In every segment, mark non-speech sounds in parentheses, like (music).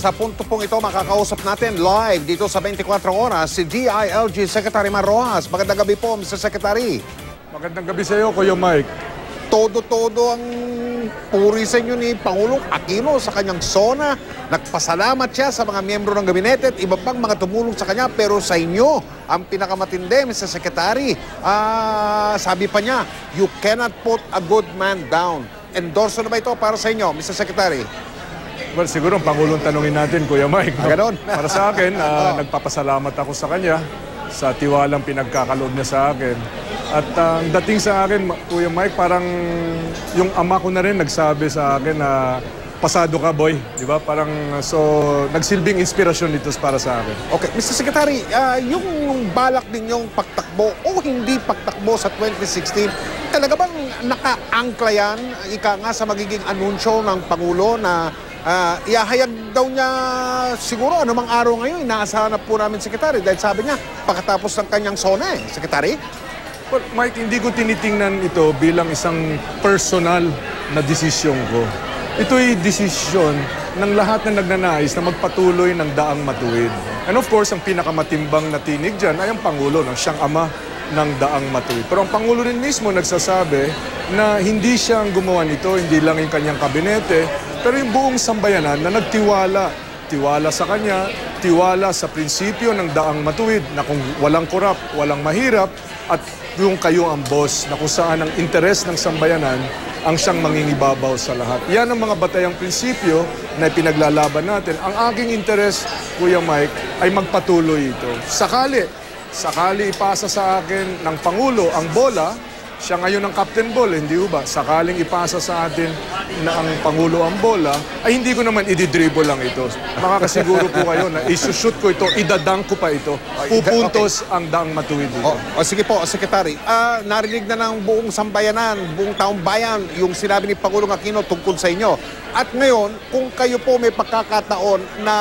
Sa punto pong ito, makakausap natin live dito sa 24 oras si DILG Secretary Mar Rojas. Magandang gabi po, Mr. Secretary. Magandang gabi sa iyo, Kuya Mike. Todo-todo ang puri sa inyo ni Pangulong Aquino sa kanyang sona. Nagpasalamat siya sa mga miyembro ng gabinete at iba pang mga tumulong sa kanya. Pero sa inyo, ang pinakamatindi, Mr. Secretary, ah, sabi pa niya, you cannot put a good man down. Endorso na ba ito para sa inyo, Mr. Secretary? Well, siguro ang Pangulong tanungin natin, Kuya Mike. Ah, ganon. (laughs) Para sa akin, ah, Oo. nagpapasalamat ako sa kanya sa tiwalang pinagkakaloob niya sa akin. At ah, ang dating sa akin, Kuya Mike, parang yung ama ko na rin nagsabi sa akin na pasado ka, boy. Di ba? Parang, so, nagsilbing inspirasyon dito para sa akin. Okay, Mr. Secretary, ah, yung balak ninyong pagtakbo o hindi pagtakbo sa 2016, talaga bang nakaangkla yan, ika nga sa magiging anunsyo ng Pangulo na ah, iahayag daw niya siguro anumang araw ngayon, inaasahan na po namin, Secretary, dahil sabi niya, pagkatapos ng kanyang sona eh, Secretary? Well, Mike, hindi ko tinitingnan ito bilang isang personal na desisyon ko. Ito'y desisyon ng lahat na nagnanais na magpatuloy ng daang matuwid. And of course, ang pinakamatimbang na tinig dyan ay ang Pangulo, no? siyang ama ng daang matuwid. Pero ang Pangulo rin mismo nagsasabi na hindi siya ang gumawa nito, hindi lang yung kanyang kabinete, pero yung buong sambayanan na nagtiwala tiwala sa kanya, tiwala sa prinsipyo ng daang matuwid na kung walang korap, walang mahirap, at yung kayo ang boss na kung saan ang interes ng sambayanan ang siyang mangingibabaw sa lahat. Yan ang mga batayang prinsipyo na pinaglalaban natin. Ang aking interes, Kuya Mike, ay magpatuloy ito. Sakali, sakali ipasa sa akin ng Pangulo ang bola, siya ngayon ang Captain Ball, hindi ba? Sakaling ipasa sa atin na ang Pangulo ang bola, ay hindi ko naman ididribble lang ito. Makakasiguro po kayo na isushoot ko ito, idadang ko pa ito. Pupuntos ang daang matuwid dito. O, o sige po, Secretary. Ah, narinig na ng buong sambayanan, buong taong bayan, yung sinabi ni Pangulong Aquino tungkol sa inyo. At ngayon, kung kayo po may pagkakataon na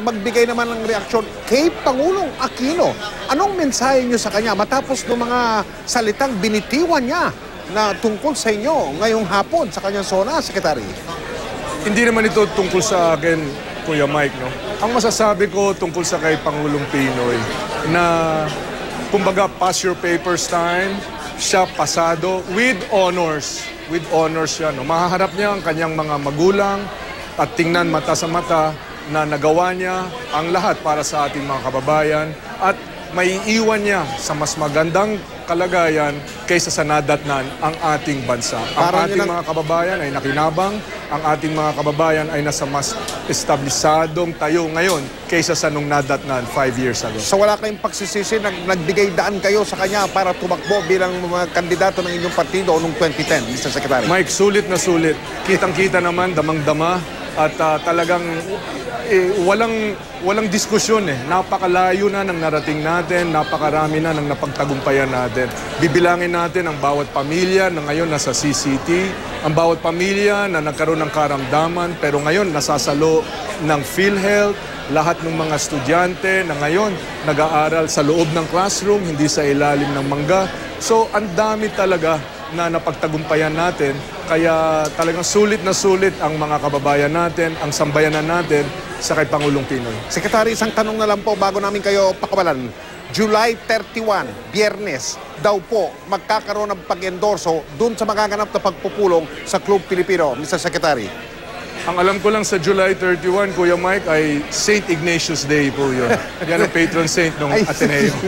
magbigay naman ng reaksyon kay Pangulong Aquino, anong mensahe nyo sa kanya matapos ng mga salitang binitiwan niya na tungkol sa inyo ngayong hapon sa kanyang zona, Secretary? Hindi naman ito tungkol sa akin, Kuya Mike, no? Ang masasabi ko tungkol sa kay Pangulong Pinoy na kumbaga pass your papers time, siya pasado with honors. With honors siya, no? Mahaharap niya ang kanyang mga magulang at tingnan mata sa mata na nagawa niya ang lahat para sa ating mga kababayan at may iwan niya sa mas magandang kalagayan kaysa sa nadatnan ang ating bansa. Ang Parang ating ang- mga kababayan ay nakinabang, ang ating mga kababayan ay nasa mas establisadong tayo ngayon kaysa sa nung nadatnan five years ago. So wala kayong pagsisisi, nag, nagbigay daan kayo sa kanya para tumakbo bilang mga kandidato ng inyong partido noong 2010, Mr. Secretary? Mike, sulit na sulit. Kitang-kita naman, damang-dama at ah, talagang eh, walang walang diskusyon eh. Napakalayo na ng narating natin, napakarami na ng napagtagumpayan natin. Bibilangin natin ang bawat pamilya na ngayon nasa CCT, ang bawat pamilya na nagkaroon ng karamdaman pero ngayon nasasalo ng PhilHealth, lahat ng mga estudyante na ngayon nag-aaral sa loob ng classroom, hindi sa ilalim ng mangga. So, ang dami talaga na napagtagumpayan natin. Kaya talagang sulit na sulit ang mga kababayan natin, ang sambayanan natin sa kay Pangulong Pinoy. Secretary, isang tanong na lang po bago namin kayo pakawalan. July 31, biyernes, daw po magkakaroon ng pag-endorso dun sa magaganap na pagpupulong sa Club Pilipino, Mr. Secretary. Ang alam ko lang sa July 31, Kuya Mike, ay St. Ignatius Day po yun. Yan ang patron saint ng (laughs) Ateneo. (laughs)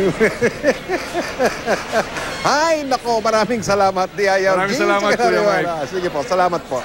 Ay, nako, maraming salamat, DILG. Maraming salamat, Kuya Mike. Sige po, salamat po.